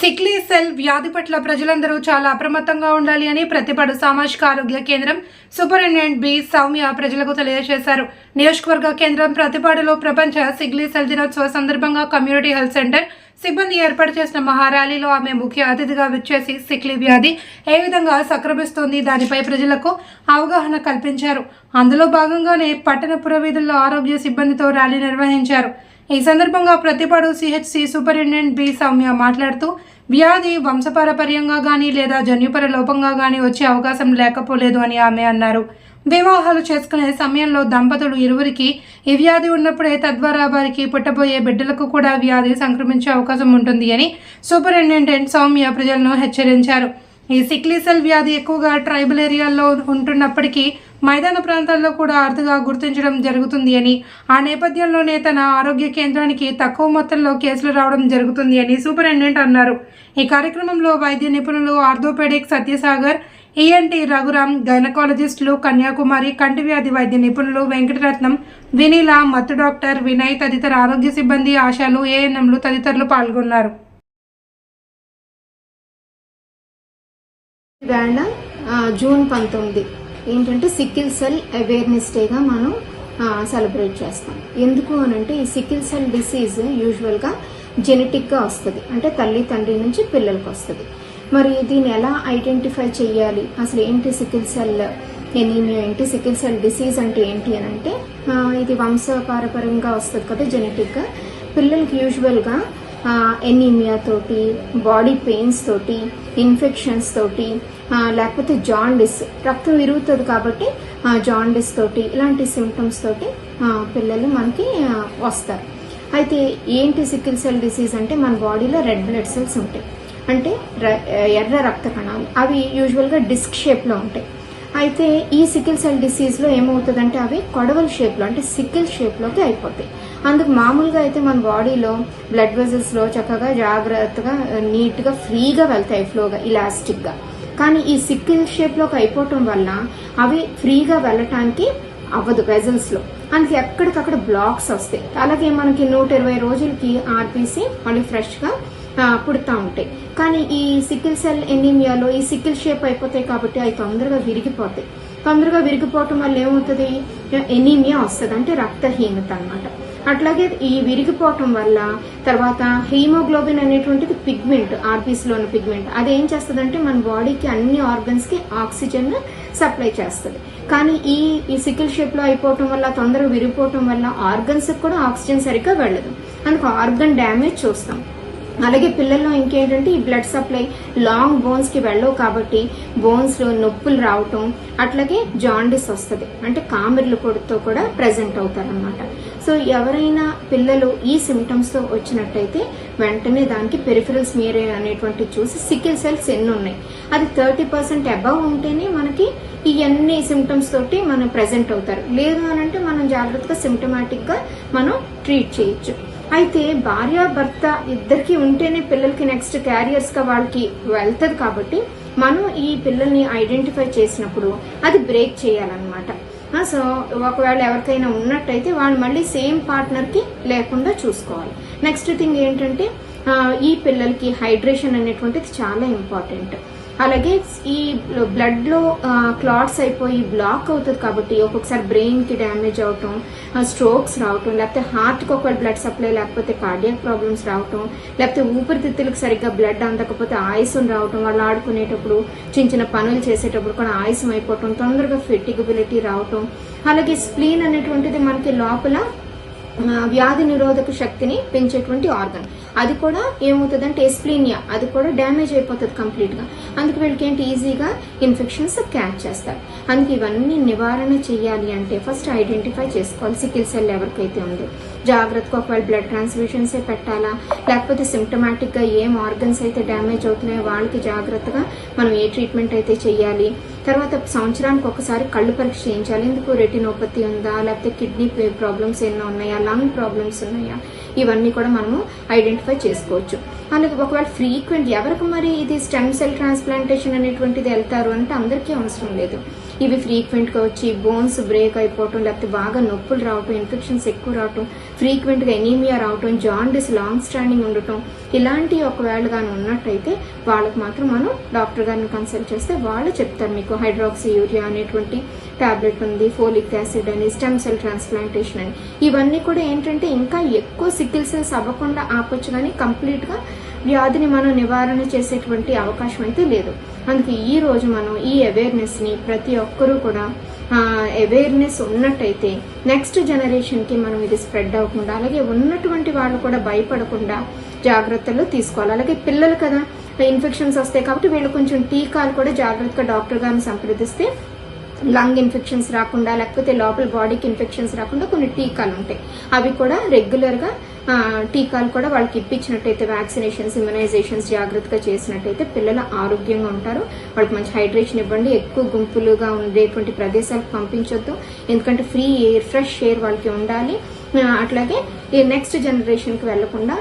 సిక్లీ cell వ్యాధి పట్ల ప్రజలందరూ చాలా అప్రమత్తంగా ఉండాలి అని ప్రతిపాడు సామాజిక ఆరోగ్య కేంద్రం సూపరింటెండెంట్ బి సౌమ్య ప్రజలకు తెలియజేశారు. నియోజకవర్గ కేంద్రం ప్రతిపాడులో ప్రపంచ సిగ్లీ సెల్ దినోత్సవ సందర్భంగా కమ్యూనిటీ హెల్త్ సెంటర్ సిబ్బంది ఏర్పాటు చేసిన మహారాలీలో ఆమె ముఖ్య అతిథిగా విచ్చేసి సిక్లీ వ్యాధి ఏ విధంగా సక్రమిస్తోంది దానిపై ప్రజలకు అవగాహన కల్పించారు. అందులో భాగంగానే పట్టణ పురవీధుల్లో ఆరోగ్య సిబ్బందితో ర్యాలీ నిర్వహించారు. ఈ సందర్భంగా Prathipadu CHC superintendent B Soumya మాట్లాడుతూ వ్యాధి వంశపారపర్యంగా కానీ లేదా జన్యుపర లోపంగా కానీ వచ్చే అవకాశం లేకపోలేదు అని ఆమె అన్నారు. వివాహాలు చేసుకునే సమయంలో దంపతులు ఇరువురికి ఈ వ్యాధి ఉన్నప్పుడే తద్వారా వారికి పుట్టబోయే బిడ్డలకు కూడా వ్యాధి సంక్రమించే అవకాశం ఉంటుంది అని సూపరింటెండెంట్ సౌమ్య ప్రజలను హెచ్చరించారు. ఈ సిక్లీసెల్ వ్యాధి ఎక్కువగా ట్రైబల్ ఏరియాల్లో ఉంటున్నప్పటికీ మైదాన ప్రాంతాల్లో కూడా అరుదుగా గుర్తించడం జరుగుతుంది అని ఆ నేపథ్యంలోనే తన ఆరోగ్య కేంద్రానికి తక్కువ మొత్తంలో కేసులు రావడం జరుగుతుంది అని సూపరింటెండెంట్ అన్నారు. ఈ కార్యక్రమంలో వైద్య నిపుణులు ఆర్థోపెడిక్ సత్యసాగర్ ఈఎన్టీ రఘురామ్ గైనకాలజిస్టులు కన్యాకుమారి కంటి వ్యాధి వైద్య నిపుణులు వెంకటరత్నం వినీల మత్తు డాక్టర్ వినయ్ తదితర ఆరోగ్య సిబ్బంది ఆశాలు ఏఎన్ఎంలు తదితరులు పాల్గొన్నారు. జూన్ పంతొమ్మిది. ఏంటంటే సిక్కిల్ సెల్ అవేర్నెస్ డేగా మనం సెలబ్రేట్ చేస్తాం. ఎందుకు అని అంటే ఈ సిక్కిల్ సెల్ డిసీజ్ యూజువల్గా జెనెటిక్గా వస్తుంది. అంటే తల్లి తండ్రి నుంచి పిల్లలకు వస్తుంది. మరి దీన్ని ఎలా ఐడెంటిఫై చేయాలి అసలు ఏంటి సిక్కిల్ సెల్ ఎనీమియా ఏంటి సిక్కిల్ సెల్ డిసీజ్ అంటే ఏంటి అని అంటే ఇది వంశపారపరంగా వస్తుంది కదా జెనెటిక్గా పిల్లలకి యూజువల్గా ఎనీమియా తోటి బాడీ పెయిన్స్ తోటి ఇన్ఫెక్షన్స్ తోటి లేకపోతే జాండిస్. రక్తం విరుగుతుంది కాబట్టి జాండిస్ తోటి ఇలాంటి సిమ్టమ్స్ తోటి పిల్లలు మనకి వస్తారు. అయితే ఏంటి సిక్కిల్ సెల్ డిసీజ్ అంటే మన బాడీలో రెడ్ బ్లడ్ సెల్స్ ఉంటాయి. అంటే ఎర్ర రక్త కణాలు. అవి యూజువల్గా డిస్క్ షేప్లో ఉంటాయి. అయితే ఈ సికిల్ సెల్ డిసీజ్లో ఏమవుతుందంటే అవి కొడవల షేప్లో అంటే సికిల్ షేప్లోకి అయిపోతాయి. అందుకు మామూలుగా అయితే మన బాడీలో బ్లడ్ వెజల్స్లో చక్కగా జాగ్రత్తగా నీట్గా ఫ్రీగా వెళ్తాయి ఫ్లోగా ఇలాస్టిక్గా కానీ ఈ సిక్కిల్ షేప్లోకి అయిపోవటం వల్ల అవి ఫ్రీగా వెళ్ళటానికి అవ్వదు వెజల్స్లో. అందుకే ఎక్కడికక్కడ బ్లాక్స్ వస్తాయి. అలాగే మనకి నూట ఇరవై రోజులకి ఆర్పిసి మళ్ళీ ఫ్రెష్గా పుడతా ఉంటాయి. కానీ ఈ సిక్కిల్ సెల్ ఎనీమియాలో ఈ సిక్కిల్ షేప్ అయిపోతాయి కాబట్టి అవి తొందరగా విరిగిపోతాయి. తొందరగా విరిగిపోవటం వల్ల ఏమవుతుంది ఎనీమియా వస్తుంది అంటే రక్తహీనత అనమాట అట్లాగే ఈ విరిగిపోవటం వల్ల తర్వాత హీమోగ్లోబిన్ అనేటువంటిది పిగ్మెంట్ ఆర్బీస్లోని పిగ్మెంట్ అది ఏం చేస్తుందంటే మన బాడీకి అన్ని ఆర్గన్స్కి ఆక్సిజన్ సప్లై చేస్తుంది. కానీ ఈ ఈ సికిల్ షేప్లో అయిపోవటం వల్ల తొందరగా విరిగిపోవటం వల్ల ఆర్గన్స్కి కూడా ఆక్సిజన్ సరిగ్గా వెళ్ళదు. అందుకు ఆర్గన్ డ్యామేజ్ చూస్తాం. అలాగే పిల్లల్లో ఇంకేంటంటే ఈ బ్లడ్ సప్లై లాంగ్ బోన్స్కి వెళ్ళవు కాబట్టి బోన్స్లో నొప్పులు రావటం అట్లాగే జాండిస్ వస్తుంది. అంటే కామెర్లు కొడుతో కూడా ప్రెజెంట్ అవుతారనమాట సో ఎవరైనా పిల్లలు ఈ సిమ్టమ్స్తో వచ్చినట్టయితే వెంటనే దానికి పెరిఫరల్ మీరే అనేటువంటి చూసి సికిల్ సెల్స్ ఎన్ని ఉన్నాయి. అది థర్టీ పర్సెంట్ అబవ్ ఉంటేనే మనకి ఇవన్నీ సిమ్టమ్స్ తోటి మనం ప్రెజెంట్ అవుతారు. లేదు అని అంటే మనం జాగ్రత్తగా సిమ్టమాటిక్గా మనం ట్రీట్ చేయొచ్చు. అయితే భార్య భర్త ఇద్దరికి ఉంటేనే పిల్లలకి నెక్స్ట్ క్యారియర్స్గా వాళ్ళకి వెళ్తుంది కాబట్టి మనం ఈ పిల్లల్ని ఐడెంటిఫై చేసినప్పుడు అది బ్రేక్ చేయాలన్నమాట. సో ఒకవేళ ఎవరికైనా ఉన్నట్టయితే వాళ్ళు మళ్ళీ సేమ్ పార్ట్నర్కి లేకుండా చూసుకోవాలి. నెక్స్ట్ థింగ్ ఏంటంటే ఈ పిల్లలకి హైడ్రేషన్ అనేటువంటిది చాలా ఇంపార్టెంట్ అలాగే ఈ బ్లడ్లో క్లాట్స్ అయిపోయి బ్లాక్ అవుతుంది కాబట్టి ఒక్కొక్కసారి బ్రెయిన్కి డ్యామేజ్ అవటం స్ట్రోక్స్ రావటం లేకపోతే హార్ట్కి ఒకవేళ బ్లడ్ సప్లై లేకపోతే కార్డియక్ ప్రాబ్లమ్స్ రావటం లేకపోతే ఊపిరితిత్తులకు సరిగ్గా బ్లడ్ అందకపోతే ఆయుసం రావటం వాళ్ళు ఆడుకునేటప్పుడు చిన్న చిన్న పనులు చేసేటప్పుడు కూడా ఆయుసం అయిపోవటం తొందరగా ఫెటిగబిలిటీ రావటం అలాగే స్ప్లీన్ అనేటువంటిది మనకి లోపల వ్యాధి నిరోధక శక్తిని పెంచేటువంటి ఆర్గన్. అది కూడా ఏమవుతుందంటే ఎస్ప్లీనియా అది కూడా డ్యామేజ్ అయిపోతుంది కంప్లీట్గా అందుకు వీళ్ళకి ఏంటి? ఈజీగా ఇన్ఫెక్షన్స్ క్యాచ్ చేస్తారు. అందుకే ఇవన్నీ నివారణ చేయాలి అంటే ఫస్ట్ ఐడెంటిఫై చేసుకోవాలి. సికిల్ సెల్ ఎవరికైతే ఉందో. జాగ్రత్తగా ఒకవేళ బ్లడ్ ట్రాన్స్ఫ్యూషన్సే పెట్టాలా? లేకపోతే సిమ్టమాటిక్గా ఏం ఆర్గన్స్ అయితే డ్యామేజ్ అవుతున్నాయో వాళ్ళకి జాగ్రత్తగా మనం ఏ ట్రీట్మెంట్ అయితే చేయాలి తర్వాత సంవత్సరానికి ఒకసారి కళ్ళు పరీక్ష చేయించాలి. ఎందుకు? రెటినోపతి ఉందా? లేకపోతే కిడ్నీ ప్రాబ్లమ్స్ ఏమైనా ఉన్నాయా? లంగ్ ప్రాబ్లమ్స్ ఉన్నాయా? ఇవన్నీ కూడా మనము ఐడెంటిఫై చేసుకోవచ్చు. అలాగే ఒకవేళ ఫ్రీక్వెంట్ ఎవరికి మరి ఇది స్టెమ్ సెల్ ట్రాన్స్ప్లాంటేషన్ అనేటువంటిది వెళ్తారు అంటే అందరికీ అవసరం లేదు. ఇవి ఫ్రీక్వెంట్గా వచ్చి బోన్స్ బ్రేక్ అయిపోవటం లేకపోతే బాగా నొప్పులు రావటం ఇన్ఫెక్షన్స్ ఎక్కువ రావటం ఫ్రీక్వెంట్గా ఎనీమియా రావటం జాండిస్ లాంగ్ స్టాండింగ్ ఉండటం ఇలాంటి ఒకవేళ కానీ ఉన్నట్టయితే వాళ్ళకి మాత్రం మనం డాక్టర్ గారిని కన్సల్ట్ చేస్తే వాళ్ళు చెప్తారు మీకు హైడ్రాక్సీ యూరియా అనేటువంటి టాబ్లెట్ ఉంది ఫోలిక్ యాసిడ్ అని స్టెమ్ సెల్ ట్రాన్స్ప్లాంటేషన్ అని. ఇవన్నీ కూడా ఏంటంటే ఇంకా ఎక్కువ సికిల్ సెల్స్ అవ్వకుండా ఆపొచ్చు కానీ కంప్లీట్గా వ్యాధిని మనం నివారణ చేసేటువంటి అవకాశం అయితే లేదు. అందుకే ఈ రోజు మనం ఈ అవేర్నెస్ని ప్రతి ఒక్కరూ కూడా అవేర్నెస్ ఉన్నట్టయితే నెక్స్ట్ జనరేషన్కి మనం ఇది స్ప్రెడ్ అవ్వకుండా అలాగే ఉన్నటువంటి వాళ్ళు కూడా భయపడకుండా జాగ్రత్తలు తీసుకోవాలి. అలాగే పిల్లలు కదా ఇన్ఫెక్షన్స్ వస్తాయి కాబట్టి వీళ్ళు కొంచెం టీకాలు కూడా జాగ్రత్తగా డాక్టర్ గారిని సంప్రదిస్తే లంగ్ ఇన్ఫెక్షన్స్ రాకుండా లేకపోతే లోపల బాడీకి ఇన్ఫెక్షన్స్ రాకుండా కొన్ని టీకాలు ఉంటాయి. అవి కూడా రెగ్యులర్గా టీకాలు కూడా వాళ్ళకి ఇప్పించినట్టయితే వ్యాక్సినేషన్స్ ఇమ్యునైజేషన్స్ జాగ్రత్తగా చేసినట్టయితే పిల్లలు ఆరోగ్యంగా ఉంటారు. వాళ్ళకి మంచి హైడ్రేషన్ ఇవ్వండి. ఎక్కువ గుంపులుగా ఉండేటువంటి ప్రదేశాలకు పంపించొద్దు. ఎందుకంటే ఫ్రీ ఎయిర్ ఫ్రెష్ ఎయిర్ వాళ్ళకి ఉండాలి. అట్లాగే ఈ నెక్స్ట్ జనరేషన్కి వెళ్ళకుండా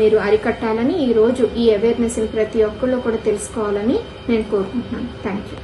మీరు అరికట్టాలని ఈ రోజు ఈ అవేర్నెస్ని ప్రతి ఒక్కళ్ళు కూడా తెలుసుకోవాలని నేను కోరుకుంటున్నాను. Thank you